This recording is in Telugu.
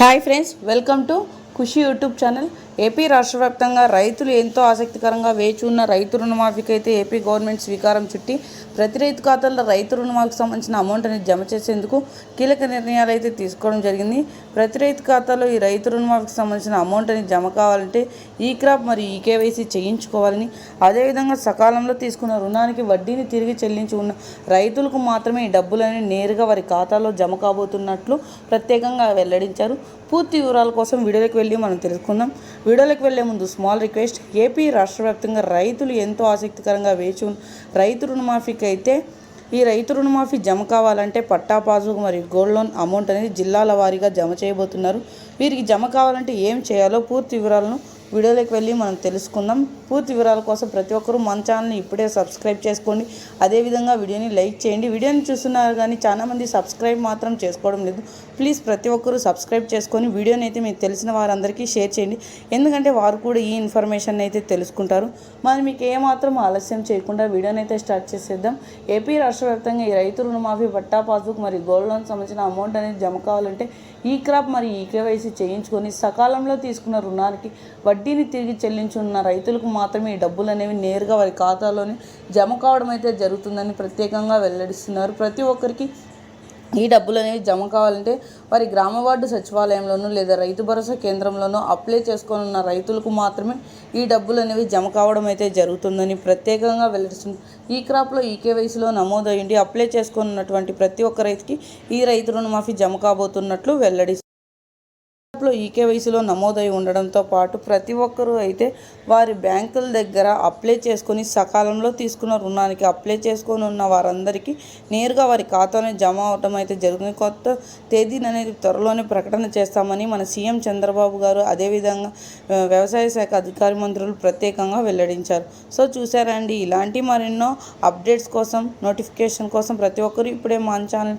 Hi friends welcome to Khushi YouTube channel. AP రాష్ట్ర వ్యాప్తంగా రైతులు ఎంతో ఆసక్తికరంగా వేచి ఉన్న రైతు రుణమాఫీకి అయితే ఏపీ గవర్నమెంట్ స్వీకారం చుట్టి ప్రతి రైతు ఖాతాల్లో రైతు రుణమాఫీకి సంబంధించిన అమౌంట్ అనేది జమ చేసేందుకు కీలక నిర్ణయాలు అయితే తీసుకోవడం జరిగింది. ప్రతి రైతు ఖాతాలో ఈ రైతు రుణమాఫీకి సంబంధించిన అమౌంట్ అనేది జమ కావాలంటే ఈ క్రాప్ మరియు ఈ కేవైసీ చేయించుకోవాలని అదేవిధంగా సకాలంలో తీసుకున్న రుణానికి వడ్డీని తిరిగి చెల్లించి ఉన్న రైతులకు మాత్రమే ఈ డబ్బులని నేరుగా వారి ఖాతాలో జమ కాబోతున్నట్లు ప్రత్యేకంగా వెల్లడించారు. పూర్తి వివరాల కోసం వీడియోలోకి వెళ్ళి మనం తెలుసుకుందాం. వీడియోలకు వెళ్ళే ముందు స్మాల్ రిక్వెస్ట్ ఏపీ రాష్ట్ర వ్యాప్తంగా రైతులు ఎంతో ఆసక్తికరంగా వేచి రైతు రుణమాఫీకి అయితే ఈ రైతు రుణమాఫీ జమ కావాలంటే పట్టా పాసుకు మరియు గోల్డ్ లోన్ అమౌంట్ అనేది జిల్లాల వారీగా జమ చేయబోతున్నారు. వీరికి జమ కావాలంటే ఏం చేయాలో పూర్తి వివరాలను వీడియోలోకి వెళ్ళి మనం తెలుసుకుందాం. పూర్తి వివరాల కోసం ప్రతి ఒక్కరూ మన ఛానల్ని ఇప్పుడే సబ్స్క్రైబ్ చేసుకోండి. అదేవిధంగా వీడియోని లైక్ చేయండి. వీడియోని చూస్తున్నారు కానీ చాలామంది సబ్స్క్రైబ్ మాత్రం చేసుకోవడం లేదు. ప్లీజ్ ప్రతి ఒక్కరూ సబ్స్క్రైబ్ చేసుకొని వీడియోని అయితే మీకు తెలిసిన వారందరికీ షేర్ చేయండి. ఎందుకంటే వారు కూడా ఈ ఇన్ఫర్మేషన్ అయితే తెలుసుకుంటారు. మరి మీకు ఏమాత్రం ఆలస్యం చేయకుండా వీడియోని అయితే స్టార్ట్ చేసేద్దాం. ఏపీ రాష్ట్ర వ్యాప్తంగా ఈ రైతు రుణమాఫీ పట్టా పాస్బుక్ మరియు గోల్డ్ లోన్ సంబంధించిన అమౌంట్ అనేది జమ కావాలంటే ఈ క్రాప్ మరియు ఈ కేవైసీ చేయించుకొని సకాలంలో తీసుకున్న రుణానికి వడ్డీని తిరిగి చెల్లించున్న రైతులకు మాత్రమే ఈ డబ్బులు అనేవి నేరుగా వారి ఖాతాలోనే జమ కావడం అయితే జరుగుతుందని ప్రత్యేకంగా వెల్లడిస్తున్నారు. ప్రతి ఒక్కరికి ఈ డబ్బులు అనేవి జమ కావాలంటే వారి గ్రామ వార్డు సచివాలయంలోనూ లేదా రైతు భరోసా కేంద్రంలోనూ అప్లై చేసుకొని ఉన్న రైతులకు మాత్రమే ఈ డబ్బులు అనేవి జమ కావడం అయితే జరుగుతుందని ప్రత్యేకంగా వెల్లడిస్తుంది ఈ క్రాప్లో ఈ కేవైసీలో నమోదయ్యండి అప్లై చేసుకొని ఉన్నటువంటి ప్రతి ఒక్క రైతుకి ఈ రైతు రుణమాఫీ జమ కాబోతున్నట్లు వెల్లడిస్తుంది లో ఈకేవైసీలో నమోదై ఉండడంతో పాటు ప్రతి ఒక్కరూ అయితే వారి బ్యాంకుల దగ్గర అప్లై చేసుకొని సకాలంలో తీసుకున్న రుణానికి అప్లై చేసుకొని ఉన్న వారందరికీ నేరుగా వారి ఖాతాలో జమ అవటం అయితే జరుగుతుంది. కొత్త తేదీని అనేది త్వరలోనే ప్రకటన చేస్తామని మన సీఎం చంద్రబాబు గారు అదేవిధంగా వ్యవసాయ శాఖ అధికారి మంత్రులు ప్రత్యేకంగా వెల్లడించారు. సో చూసారండి ఇలాంటి మరెన్నో అప్డేట్స్ కోసం నోటిఫికేషన్ కోసం ప్రతి ఒక్కరూ ఇప్పుడే మన ఛానల్